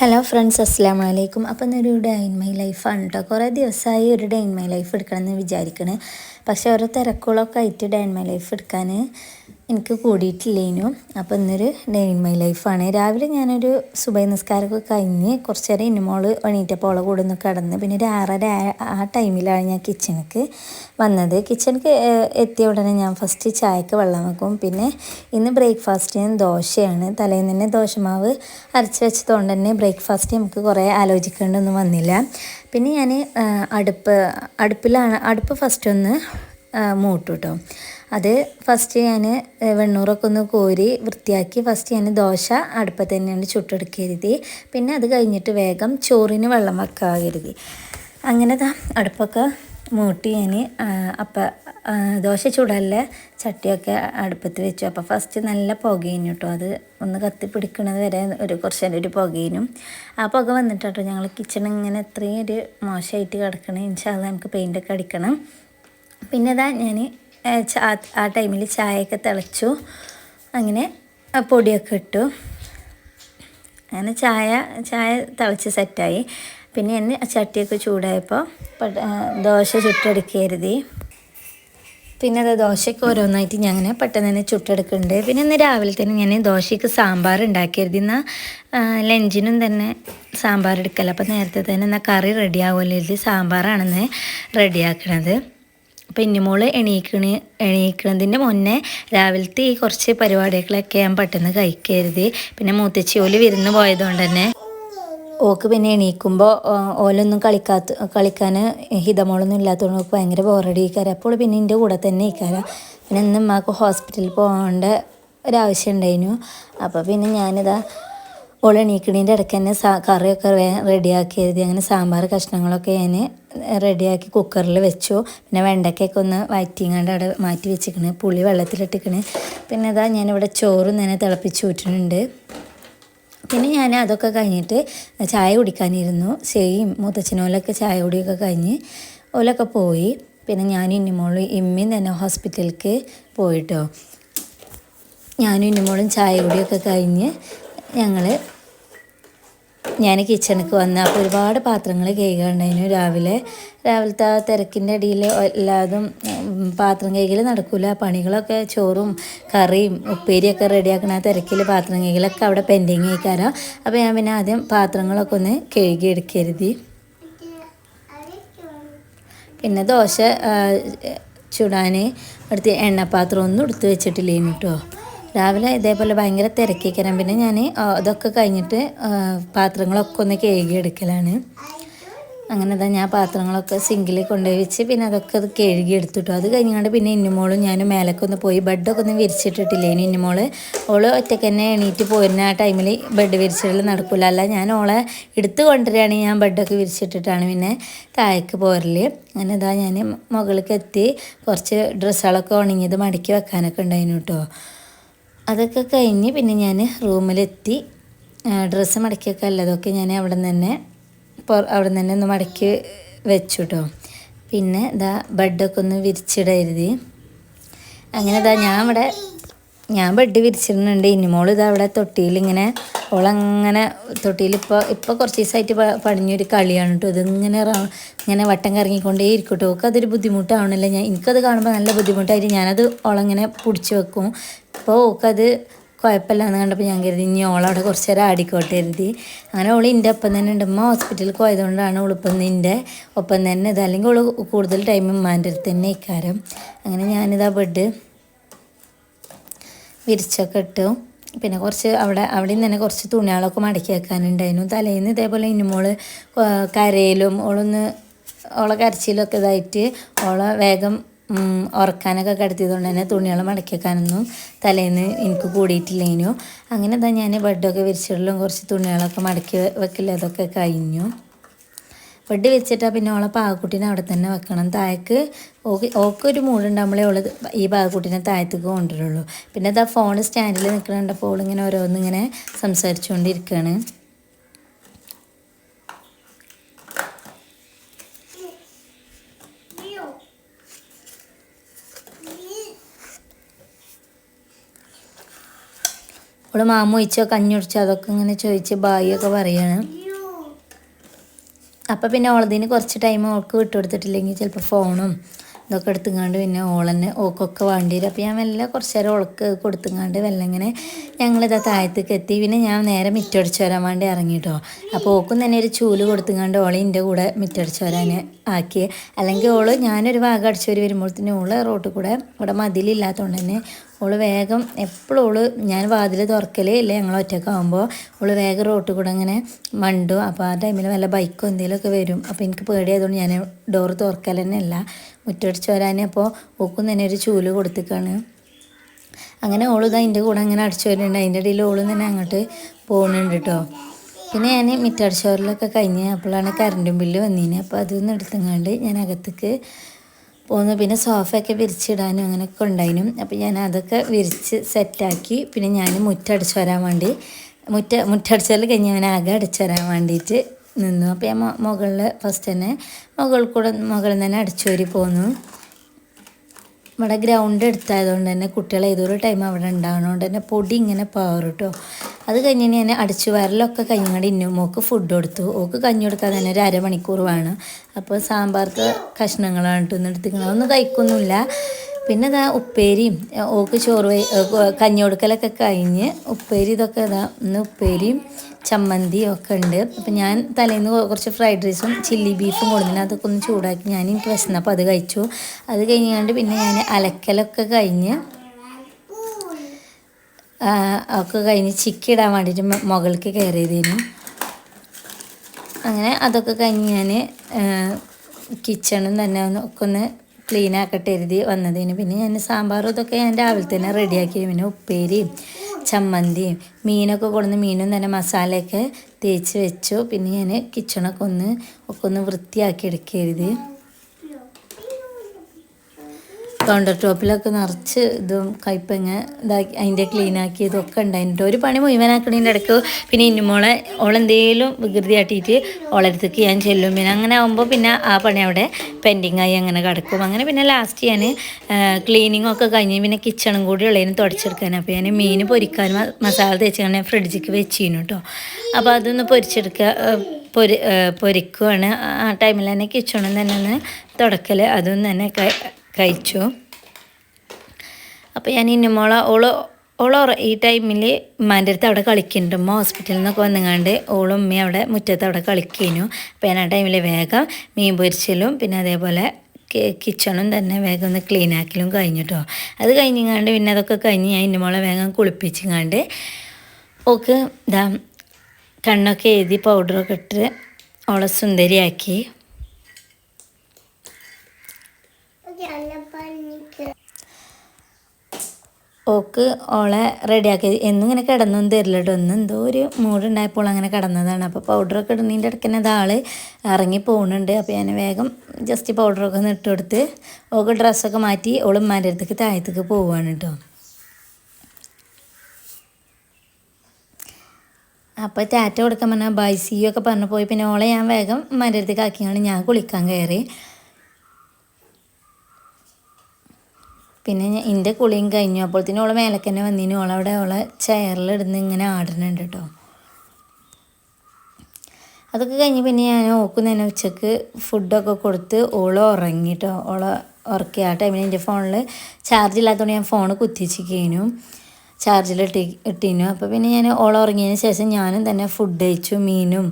Hello friends അസ്സാം വലൈക്കും അപ്പം ഇന്നൊരു ഡേ ഇൻ മൈ ലൈഫാണ് കേട്ടോ കുറേ ദിവസമായി ഒരു ഡേ ഇൻ മൈ ലൈഫ് എടുക്കണമെന്ന് വിചാരിക്കണേ. പക്ഷേ ഓരോ തിരക്കുകളൊക്കെ ആയിട്ട് ഡേ ഇൻ മൈ ലൈഫ് എടുക്കാൻ എനിക്ക് കൂടിയിട്ടില്ലേനു. അപ്പോൾ ഇന്നൊരു ഡേ ഇൻ മൈ ലൈഫാണ് രാവിലെ ഞാനൊരു സുബൈ നിസ്കാരമൊക്കെ കഴിഞ്ഞ് കുറച്ച് നേരം ഇന്നുമോൾ എണീറ്റപ്പോൾ ഓളെ കൂടെ ഒന്ന് കിടന്ന് പിന്നെ ഒരു ആറര ആ ടൈമിലാണ് ഞാൻ കിച്ചണിക്ക് വന്നത്. കിച്ചണിക്ക് എത്തിയ ഉടനെ ഞാൻ ഫസ്റ്റ് ചായക്ക് വെള്ളം വെക്കും. പിന്നെ ഇന്ന് ബ്രേക്ക്ഫാസ്റ്റിന് ദോശയാണ്. തലേന്ന് തന്നെ ദോശമാവ് അരച്ച് വെച്ചതുകൊണ്ട് തന്നെ ബ്രേക്ക്ഫാസ്റ്റ് നമുക്ക് കുറേ ആലോചിക്കേണ്ടൊന്നും വന്നില്ല. പിന്നെ ഞാൻ അടുപ്പ് അടുപ്പിലാണ് അടുപ്പ് ഫസ്റ്റ് ഒന്ന് മൂട്ടു കേട്ടോ അത് ഫസ്റ്റ് ഞാൻ വെണ്ണൂറൊക്കെ ഒന്ന് കോരി വൃത്തിയാക്കി ഫസ്റ്റ് ഞാൻ ദോശ അടുപ്പത്ത് തന്നെയാണ് ചുട്ടെടുക്കരുത്. പിന്നെ അത് കഴിഞ്ഞിട്ട് വേഗം ചോറിന് വെള്ളം വെക്കാകരുത്. അങ്ങനെ അടുപ്പൊക്കെ മൂട്ടി ഞാൻ അപ്പം ദോശ ചൂടല്ല ചട്ടിയൊക്കെ അടുപ്പത്ത് വെച്ചു. അപ്പോൾ ഫസ്റ്റ് നല്ല പുകയിനു കേട്ടോ അത് ഒന്ന് കത്തി പിടിക്കണത് വരെ ഒരു കുറച്ച് നേരം ഒരു പുകയിനും. ആ പുക വന്നിട്ടോ ഞങ്ങൾ കിച്ചൺ ഇങ്ങനെ എത്രയും ഒരു മോശമായിട്ട് കിടക്കണം. ഇൻഷാല്ല നമുക്ക് പെയിന്റൊക്കെ അടിക്കണം. പിന്നെ ഇതാ ഞാൻ ആ ടൈമിൽ ചായയൊക്കെ തിളച്ചു. അങ്ങനെ പൊടിയൊക്കെ ഇട്ടു. അങ്ങനെ ചായ ചായ തിളച്ച് സെറ്റായി. പിന്നെ എന്നെ ചട്ടിയൊക്കെ ചൂടായപ്പോൾ ദോശ ചുട്ടെടുക്കരുതി പിന്നെ അത് ദോശയ്ക്ക് ഓരോന്നായിട്ട് ഞാൻ അങ്ങനെ പെട്ടെന്ന് തന്നെ ചുട്ടെടുക്കുന്നുണ്ട്. പിന്നെ ഇന്ന് രാവിലെ തന്നെ ഞാൻ ദോശയ്ക്ക് സാമ്പാർ ഉണ്ടാക്കിയത് എന്നാൽ ലഞ്ചിനും തന്നെ സാമ്പാർ എടുക്കല. അപ്പോൾ നേരത്തെ തന്നെ എന്നാൽ കറി റെഡി ആകുമല്ലോ സാമ്പാറാണെന്ന് റെഡിയാക്കണത്. അപ്പോൾ ഇന്നിമോൾ എണീക്കണ് എണീക്കണതിന്റെ മുന്നേ രാവിലത്തെ ഈ കുറച്ച് പരിപാടികളൊക്കെ ഞാൻ പെട്ടെന്ന് കഴിക്കരുത്. പിന്നെ മൂത്തച്ചി ഓൽ വിരുന്ന് പോയതുകൊണ്ട് തന്നെ ഓക്ക് പിന്നെ എണീക്കുമ്പോൾ ഓലൊന്നും കളിക്കാത്ത കളിക്കാൻ ഹിതമോളൊന്നും ഇല്ലാത്തതുകൊണ്ട് ഓക്ക് ഭയങ്കര ബോറടിക്കാരം അപ്പോൾ പിന്നെ എന്റെ കൂടെ തന്നെ ഇരിക്കാരം പിന്നെ ഇന്ന് ഉമ്മാക്ക് ഹോസ്പിറ്റലിൽ പോകേണ്ട ഒരാവശ്യം ഉണ്ടായിരുന്നു അപ്പോൾ പിന്നെ ഞാനിതാ ഓൾ എണീക്കണീന്റെ ഇടയ്ക്ക് തന്നെ സാ കറിയൊക്കെ റെഡിയാക്കിയത് അങ്ങനെ സാമ്പാർ കഷ്ണങ്ങളൊക്കെ ഞാൻ റെഡിയാക്കി കുക്കറിൽ വെച്ചു. പിന്നെ വെണ്ടയ്ക്കൊക്കെ ഒന്ന് വയറ്റിങ്ങാണ്ട് അവിടെ മാറ്റി വെച്ചിക്കണ് പുളി വെള്ളത്തിലിട്ടിക്കണ്. പിന്നെ ഇതാ ഞാനിവിടെ ചോറും തന്നെ തിളപ്പിച്ച് വിട്ടിട്ടുണ്ട് പിന്നെ ഞാൻ അതൊക്കെ കഴിഞ്ഞിട്ട് ചായ കുടിക്കാനിരുന്നു. സെയിം മുത്തച്ഛനോലൊക്കെ ചായ കുടിയൊക്കെ കഴിഞ്ഞ് ഓലൊക്കെ പോയി. പിന്നെ ഞാൻ ഇന്നിമോളും ഇമ്മയും തന്നെ ഹോസ്പിറ്റലിലേക്ക് പോയിട്ടോ. ഞാനും ഇന്നിമോളും ചായ കുടിയൊക്കെ കഴിഞ്ഞ് ഞങ്ങൾ ഞാൻ കിച്ചണിക്ക് വന്ന് അപ്പോൾ ഒരുപാട് പാത്രങ്ങൾ കഴുകാണ്ടായിരുന്നു രാവിലെ രാവിലത്തെ ആ തിരക്കിന്റെ ഇടയിൽ എല്ലാതും പാത്രം കഴുകൽ നടക്കില്ല പണികളൊക്കെ ചോറും കറിയും ഉപ്പേരിയൊക്കെ റെഡിയാക്കണ ആ തിരക്കിൽ പാത്രം കഴുകലൊക്കെ അവിടെ പെൻഡിങ് കഴിക്കാരോ അപ്പോൾ ഞാൻ പിന്നെ ആദ്യം പാത്രങ്ങളൊക്കെ ഒന്ന് കഴുകി എടുക്കരുതി. പിന്നെ ദോശ ചുടാൻ എടുത്ത് എണ്ണപ്പാത്രം ഒന്നും എടുത്ത് വെച്ചിട്ടില്ലേനു കേട്ടോ രാവിലെ ഇതേപോലെ ഭയങ്കര തിരക്കിക്കരം പിന്നെ ഞാൻ അതൊക്കെ കഴിഞ്ഞിട്ട് പാത്രങ്ങളൊക്കെ ഒന്ന് കഴുകി എടുക്കലാണ് അങ്ങനെ തന്നെ ഞാൻ പാത്രങ്ങളൊക്കെ സിങ്കിൽ കൊണ്ടുപോയി വെച്ച് പിന്നെ അതൊക്കെ അത് കഴുകി എടുത്തിട്ടു അത് കഴിഞ്ഞാണ്ട് പിന്നെ ഇന്നുമോളും ഞാൻ മേലൊക്കെ ഒന്ന് പോയി ബെഡൊക്കെ ഒന്ന് വിരിച്ചിട്ടിട്ടില്ല? ഇനി ഇന്നുമോൾ ഓൾ ഒറ്റയ്ക്ക് തന്നെ എണീറ്റ് പോരുന്ന ആ ടൈമിൽ ബെഡ് വിരിച്ചിടൽ നടക്കില്ല അല്ല ഞാൻ ഓളെ എടുത്തു കൊണ്ടുവരികയാണെങ്കിൽ ഞാൻ ബെഡൊക്കെ വിരിച്ചിട്ടിട്ടാണ് പിന്നെ താഴേക്ക് പോരൽ. അങ്ങനെ ഇതാ ഞാൻ മുകളിലേക്ക് എത്തി. കുറച്ച് ഡ്രസ്സുകളൊക്കെ ഉണങ്ങിയത് മടക്കി വെക്കാനൊക്കെ ഉണ്ടായിരുന്നു കേട്ടോ. അതൊക്കെ കഴിഞ്ഞ് പിന്നെ ഞാൻ റൂമിലെത്തി. ഡ്രസ്സ് മടക്കിയൊക്കെ അല്ലതൊക്കെ ഞാൻ അവിടെ നിന്ന് തന്നെ അവിടെ നിന്ന് തന്നെ ഒന്ന് മടക്കി വെച്ചു കേട്ടോ പിന്നെ ഇതാ ബെഡൊക്കെ ഒന്ന് വിരിച്ചിടരുത്. അങ്ങനെ ഇതാ ഞാൻ ഇവിടെ ഞാൻ ബെഡ് വിരിച്ചിരുന്നുണ്ട്. ഇനിമോൾ ഇത് അവിടെ തൊട്ടിയിൽ ഇങ്ങനെ ഓളങ്ങനെ തൊട്ടിയിൽ ഇപ്പോൾ ഇപ്പോൾ കുറച്ച് ദിവസമായിട്ട് പടിഞ്ഞൊരു കളിയാണ് കേട്ടോ ഇതിങ്ങനെ ഇങ്ങനെ വട്ടം കറങ്ങിക്കൊണ്ടേ ഇരിക്കും കേട്ടോ ഒക്കെ അതൊരു ബുദ്ധിമുട്ടാവണല്ലോ. ഞാൻ എനിക്കത് കാണുമ്പോൾ നല്ല ബുദ്ധിമുട്ടായിട്ട് ഞാനത് ഓളങ്ങനെ പിടിച്ചു വെക്കും. ഇപ്പോൾ ഓക്കത് കുഴപ്പമില്ല എന്ന് കണ്ടപ്പോൾ ഞാൻ കരുതി ഇനി ഓളവിടെ കുറച്ച് നേരം ആടിക്കോട്ടെ കരുതി. അങ്ങനെ ഓൾ എന്റെ ഒപ്പം തന്നെ ഉണ്ട്. ഉമ്മ ഹോസ്പിറ്റലിൽ പോയതുകൊണ്ടാണ് ഓളിപ്പം നിന്റെ ഒപ്പം തന്നെ ഇത്. അല്ലെങ്കിൽ ഓൾ കൂടുതൽ ടൈം ഉമ്മാന്റെ അടുത്ത് തന്നെ ഇക്കാരം അങ്ങനെ ഞാനിതാ ബെഡ് വിരിച്ചൊക്കെ ഇട്ടു. പിന്നെ കുറച്ച് അവിടെ അവിടെ നിന്ന് തന്നെ കുറച്ച് തുണികളൊക്കെ മടക്കി വെക്കാനുണ്ടായിരുന്നു. തലേന്ന് ഇതേപോലെ ഇനിമോൾ കരയിലും ഓളൊന്ന് ഓളെ കരച്ചിലൊക്കെ ഇതായിട്ട് ഓളെ വേഗം ഉറക്കാനൊക്കെ കിടത്തിയതുകൊണ്ട് തന്നെ തുണികൾ മടക്കി വെക്കാനൊന്നും തലേന്ന് എനിക്ക് കൂടിയിട്ടില്ലേനു. അങ്ങനെ തന്നെ ഞാൻ ബെഡൊക്കെ വിരിച്ചിടലും കുറച്ച് തുണികളൊക്കെ മടക്കി വെക്കില്ല അതൊക്കെ കഴിഞ്ഞു. ബെഡ് വെച്ചിട്ടാൽ പിന്നെ ഓളെ പാകക്കുട്ടീനെ അവിടെ തന്നെ വെക്കണം. താഴേക്ക് ഓക്ക് ഓക്കൊരു മൂടുണ്ടാകുമ്പോഴേ ഓൾ ഈ പാകക്കുട്ടീനെ താഴത്തേക്ക് കൊണ്ടുവരുള്ളൂ. പിന്നെ അതാ ഫോൺ സ്റ്റാൻഡിൽ നിൽക്കണുണ്ടപ്പോൾ ഓളിങ്ങനെ ഓരോന്നിങ്ങനെ സംസാരിച്ചുകൊണ്ടിരിക്കുകയാണ് ഓൾ മാമ ഒഴിച്ചോ കഞ്ഞി ഒഴിച്ചോ അതൊക്കെ ഇങ്ങനെ ചോദിച്ച് ബായിയൊക്കെ പറയാണ്. അപ്പം പിന്നെ ഓളതിന് കുറച്ച് ടൈം ഓൾക്ക് വിട്ടുകൊടുത്തിട്ടില്ലെങ്കിൽ ചിലപ്പോൾ ഫോണും ഇതൊക്കെ എടുത്തുങ്ങാണ്ട് പിന്നെ ഓളന്നെ ഓക്കൊക്കെ വേണ്ടി വരും. അപ്പോൾ ഞാൻ മെല്ലെ കുറച്ച് നേരം ഓൾക്ക് കൊടുത്തുങ്ങാണ്ട് വല്ല ഇങ്ങനെ ഞങ്ങളിതാ താഴത്തേക്ക് എത്തി. പിന്നെ ഞാൻ നേരെ മിറ്റടിച്ച് വരാൻ വേണ്ടി ഇറങ്ങിട്ടോ. അപ്പോൾ ഓക്കും തന്നെ ഒരു ചൂൽ കൊടുത്തുങ്ങാണ്ട് ഓളെ എന്റെ കൂടെ മിറ്റടിച്ച് വരാൻ ആക്കി. അല്ലെങ്കിൽ ഓൾ ഞാനൊരു ഭാഗം അടിച്ചു വരി വരുമ്പോഴത്തേനും ഓൾ റോട്ടിൽ കൂടെ ഇവിടെ മതിലില്ലാത്തതുകൊണ്ട് തന്നെ ഓൾ വേഗം എപ്പോഴും ഓൾ ഞാൻ വാതിൽ തുറക്കലേ ഇല്ല ഞങ്ങൾ ഒറ്റക്കാകുമ്പോൾ ഓൾ വേഗം റോട്ടിൽ കൂടെ അങ്ങനെ മണ്ടും. അപ്പോൾ ആ ടൈമിൽ വല്ല ബൈക്കോ എന്തെങ്കിലുമൊക്കെ വരും. അപ്പോൾ എനിക്ക് പേടിയായതുകൊണ്ട് ഞാൻ ഡോറ് തുറക്കൽ തന്നെ അല്ല മുറ്റടിച്ച് വരാനേ അപ്പോൾ ഓക്കും തന്നെ ഒരു ചൂൽ കൊടുത്തിക്കാണ്. അങ്ങനെ ഓൾ ഇതാ എന്റെ കൂടെ അങ്ങനെ അടിച്ചു വരുന്നുണ്ട് അതിന്റെ ഇടയിൽ ഓൾ തന്നെ അങ്ങോട്ട് പോകുന്നുണ്ട് കേട്ടോ പിന്നെ ഞാൻ മിറ്റടിച്ചോറിലൊക്കെ കഴിഞ്ഞ് അപ്പോഴാണ് കറണ്ടും ബില്ല് വന്നിന്. അപ്പോൾ അതൊന്നും എടുത്തങ്ങാണ്ട് ഞാൻ അകത്തേക്ക് പോന്നു. പിന്നെ സോഫയൊക്കെ വിരിച്ചിടാനും അങ്ങനെയൊക്കെ ഉണ്ടായിരുന്നു അപ്പോൾ ഞാൻ അതൊക്കെ വിരിച്ച് സെറ്റാക്കി. പിന്നെ ഞാൻ മുറ്റടിച്ച് വരാൻ വേണ്ടി മുറ്റ മുറ്റടിച്ചാൽ കഴിഞ്ഞ് ഞാൻ ആകെ അടിച്ചു വരാൻ വേണ്ടിയിട്ട് നിന്നു. അപ്പോൾ ഞാൻ മുകളിൽ ഫസ്റ്റ് തന്നെ മുകളിൽ കൂടെ മുകളിൽ തന്നെ അടിച്ചു വരി പോന്നു. ഇവിടെ ഗ്രൗണ്ട് എടുത്തായതുകൊണ്ട് തന്നെ കുട്ടികൾ ഏതൊരു ടൈം അവിടെ ഉണ്ടാകുന്നതുകൊണ്ട് തന്നെ പൊടി ഇങ്ങനെ പാറും കേട്ടോ അത് കഴിഞ്ഞ് ഞാൻ അടിച്ചു വരലൊക്കെ കഴിഞ്ഞാണ്ട് ഇന്നുമോക്ക് ഫുഡ് കൊടുത്തു. ഓക്ക് കഞ്ഞി കൊടുക്കാൻ തന്നെ ഒരു അരമണിക്കൂർ വേണം. അപ്പോൾ സാമ്പാർക്ക് കഷ്ണങ്ങളാണ് കേട്ടോ ഒന്ന് ഒന്നും കഴിക്കൊന്നുമില്ല. പിന്നെ ഇതാ ഉപ്പേരിയും ഓക്ക് ചോറ് കഞ്ഞി കൊടുക്കലൊക്കെ കഴിഞ്ഞ് ഉപ്പേരി ഇതൊക്കെ ഇതാ ഇന്ന് ഉപ്പേരിയും ചമ്മന്തിയും ഒക്കെ ഉണ്ട്. അപ്പം ഞാൻ തലേന്ന് കുറച്ച് ഫ്രൈഡ് റൈസും ചില്ലി ബീഫും കൊടുത്തിന് അതൊക്കെ ഒന്ന് ചൂടാക്കി ഞാൻ എനിക്ക് വിശന്നപ്പോൾ അത് കഴിച്ചു. അത് കഴിഞ്ഞാണ്ട് പിന്നെ ഞാൻ അലക്കലൊക്കെ കഴിഞ്ഞ് ഒക്കെ കഴിഞ്ഞ് ചിക്കി ഇടാൻ വേണ്ടിയിട്ട് മുകൾക്ക് കയറിയതിന്. അങ്ങനെ അതൊക്കെ കഴിഞ്ഞ് ഞാൻ കിച്ചണും തന്നെ ഒന്ന് ഒക്കെ ഒന്ന് ക്ലീൻ എഴുതി വന്നതിന്. പിന്നെ ഞാൻ സാമ്പാറും ഇതൊക്കെ ഞാൻ രാവിലെ തന്നെ റെഡിയാക്കി പിന്നെ ഉപ്പേരിയും ചമ്മന്തിയും മീനൊക്കെ കൊണ്ടുവന്ന് മീനും തന്നെ മസാലയൊക്കെ തേച്ച് വെച്ചു. പിന്നെ ഞാൻ കിച്ചണൊക്കെ ഒന്ന് ഒക്കെ ഒന്ന് വൃത്തിയാക്കി എടുക്കരുത്. കൗണ്ടർ ടോപ്പിലൊക്കെ നിറച്ച് ഇതും കയ്പങ്ങ ഇതാക്കി അതിന്റെ ക്ലീനാക്കി ഇതൊക്കെ ഉണ്ടായിട്ട് ഒരു പണി മുഴുവനാക്കണതിന്റെ ഇടയ്ക്ക് പിന്നെ ഇന്നുമോളെ ഓളെന്തേലും വികൃതിയാട്ടിയിട്ട് ഓളടുത്തേക്ക് ഞാൻ ചെല്ലും. പിന്നെ അങ്ങനെ ആകുമ്പോൾ പിന്നെ ആ പണി അവിടെ പെൻഡിങ് ആയി അങ്ങനെ കിടക്കും. അങ്ങനെ പിന്നെ ലാസ്റ്റ് ഞാൻ ക്ലീനിങ് ഒക്കെ കഴിഞ്ഞ് പിന്നെ കിച്ചണും കൂടി ഉള്ളതിന് തുടച്ചെടുക്കാൻ അപ്പോൾ ഞാൻ മീൻ പൊരിക്കാൻ മസാല തേച്ച് ഫ്രിഡ്ജിക്ക് വെച്ചിരുന്നു കേട്ടോ അപ്പോൾ അതൊന്ന് പൊരിച്ചെടുക്കുക പൊരി പൊരിക്കുവാണ്. ആ ടൈമിൽ തന്നെ കിച്ചണും തന്നെ ഒന്ന് തുടക്കൽ അതും തന്നെ കഴിച്ചു. അപ്പോൾ ഞാൻ ഇന്നുമോള ഓൾ ഓളോ ഈ ടൈമിൽ ഉമ്മാന്റെ അടുത്ത് അവിടെ കളിക്കുന്നുണ്ട്. ഉമ്മ ഹോസ്പിറ്റലിൽ നിന്നൊക്കെ വന്നുകൊണ്ട് ഓളും ഉമ്മയും അവിടെ മുറ്റത്ത് അവിടെ കളിക്കുന്നു അപ്പോൾ ഞാൻ ആ ടൈമിൽ വേഗം മീൻ പൊരിച്ചലും പിന്നെ അതേപോലെ കിച്ചണും തന്നെ വേഗം ഒന്ന് ക്ലീൻ ആക്കലും കഴിഞ്ഞിട്ടോ അത് കഴിഞ്ഞങ്ങാണ്ട് പിന്നെ അതൊക്കെ കഴിഞ്ഞ് ഞാൻ ഇന്നുമോളെ വേഗം കുളിപ്പിച്ചിങ്ങാണ്ട് ഓക്ക് ഇതാ കണ്ണൊക്കെ എഴുതി പൗഡറൊക്കെ ഇട്ട് ഓളെ സുന്ദരിയാക്കി. ഓക്ക് ഓളെ റെഡിയാക്കി. എന്നും ഇങ്ങനെ കിടന്നൊന്നും തരില്ല കേട്ടോ ഒന്ന് എന്തോ ഒരു മൂടുണ്ടായപ്പോൾ അങ്ങനെ കിടന്നതാണ്. അപ്പോൾ പൗഡറൊക്കെ ഇടുന്നതിന്റെ ഇടയ്ക്ക് തന്നെ അതാൾ ഇറങ്ങി പോകുന്നുണ്ട് അപ്പോൾ ഞാൻ വേഗം ജസ്റ്റ് പൗഡറൊക്കെ ഒന്ന് ഇട്ട് കൊടുത്ത് ഓക്ക് ഡ്രസ്സൊക്കെ മാറ്റി ഓൾ ഉമ്മാന്റെ അടുത്തേക്ക് താഴത്തേക്ക് പോവുകയാണ് കേട്ടോ. അപ്പോൾ ടാറ്റ കൊടുക്കാൻ പറഞ്ഞാൽ ബൈ സി ഒക്കെ പറഞ്ഞു പോയി പിന്നെ ഓളെ ഞാൻ വേഗം അടുത്തേക്ക് ആക്കിയാണ്. ഞാൻ കുളിക്കാൻ കയറി. പിന്നെ എന്റെ കുളിയും കഴിഞ്ഞു. അപ്പോഴത്തേനും ഓളെ മേലക്കന്നെ തന്നെ ഓളെ അവിടെ ഓളെ ചെയറിലിടുന്ന് ഇങ്ങനെ ആടുന്നുണ്ട് കേട്ടോ അതൊക്കെ കഴിഞ്ഞ് പിന്നെ ഞാൻ ഓക്കുന്നതിന് ഉച്ചയ്ക്ക് ഫുഡൊക്കെ കൊടുത്ത് ഓൾ ഉറങ്ങിട്ടോ ഓളെ ഉറക്കി. ആ ടൈമിൽ എന്റെ ഫോണിൽ ചാർജ് ഇല്ലാത്തതുകൊണ്ട് ഞാൻ ഫോൺ കുത്തിച്ചിരിക്കുന്നു ചാർജിൽ ഇട്ടി ഇട്ടിനു. അപ്പോൾ പിന്നെ ഞാൻ ഓളെ ഉറങ്ങിയതിന് ശേഷം ഞാനും തന്നെ ഫുഡ് കഴിച്ചു. മീനും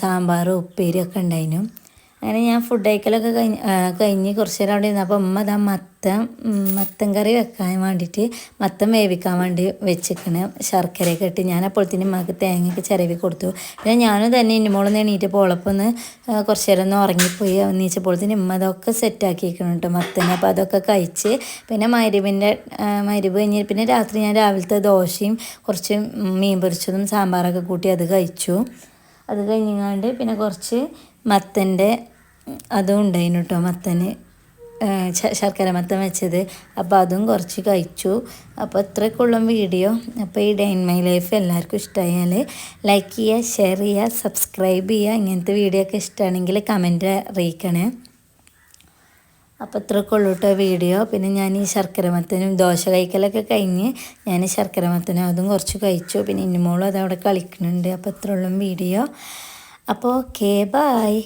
സാമ്പാറും ഉപ്പേരിയൊക്കെ ഉണ്ടായിരുന്നു അങ്ങനെ ഞാൻ ഫുഡ് കഴിക്കലൊക്കെ കഴിഞ്ഞ് കഴിഞ്ഞ് കുറച്ച് നേരം അവിടെ ഇരുന്നു അപ്പോൾ അമ്മ അതാ മത്തം മത്തൻ കറി വെക്കാൻ വേണ്ടിയിട്ട് മത്തം വേവിക്കാൻ വേണ്ടി വെച്ചിക്കണ് ശർക്കരയൊക്കെ ഇട്ട് ഞാൻ അപ്പോഴത്തേനും മകൾക്ക് തേങ്ങയൊക്കെ ചിരവി കൊടുത്തു. പിന്നെ ഞാനും തന്നെ ഇന്നുമോളൊന്ന് എണീറ്റ് പോളപ്പോൾ ഒന്ന് കുറച്ച് നേരം ഒന്ന് ഉറങ്ങിപ്പോയി. നീച്ചപ്പോഴത്തേനും ഉമ്മ അതൊക്കെ സെറ്റാക്കിയിരിക്കണം കേട്ടോ മത്തന്. അപ്പോൾ അതൊക്കെ കഴിച്ച് പിന്നെ മരുവിന്റെ മരുവ് കഴിഞ്ഞ് പിന്നെ രാത്രി ഞാൻ രാവിലത്തെ ദോശയും കുറച്ച് മീൻ പൊരിച്ചതും സാമ്പാറൊക്കെ കൂട്ടി അത് കഴിച്ചു. അത് കഴിഞ്ഞാണ്ട് പിന്നെ കുറച്ച് മത്തന്റെ അതും ഉണ്ടായിരുന്നു കേട്ടോ മത്തന്. ശർക്കര മത്തൻ വെച്ചത്. അപ്പോൾ അതും കുറച്ച് കഴിച്ചു. അപ്പോൾ ഇത്രയൊക്കെയുള്ള വീഡിയോ. അപ്പോൾ ഈ ഡൈൻ മൈ ലൈഫ് എല്ലാവർക്കും ഇഷ്ടമായാൽ ലൈക്ക് ചെയ്യുക ഷെയർ ചെയ്യുക സബ്സ്ക്രൈബ് ചെയ്യുക ഇങ്ങനത്തെ വീഡിയോ ഒക്കെ ഇഷ്ടമാണെങ്കിൽ കമന്റ് അറിയിക്കണേ. അപ്പോൾ ഇത്രയ്ക്കുള്ളൂ കേട്ടോ വീഡിയോ. പിന്നെ ഞാൻ ഈ ശർക്കര മത്തനും ദോശ കഴിക്കലൊക്കെ കഴിഞ്ഞ് ഞാൻ ശർക്കര മത്തനും അതും കുറച്ച് കഴിച്ചു. പിന്നെ ഇന്നുമോളും അതവിടെ കളിക്കുന്നുണ്ട്. അപ്പോൾ ഇത്രയുള്ളൂ വീഡിയോ. അപ്പോൾ ഓക്കെ ബായ്.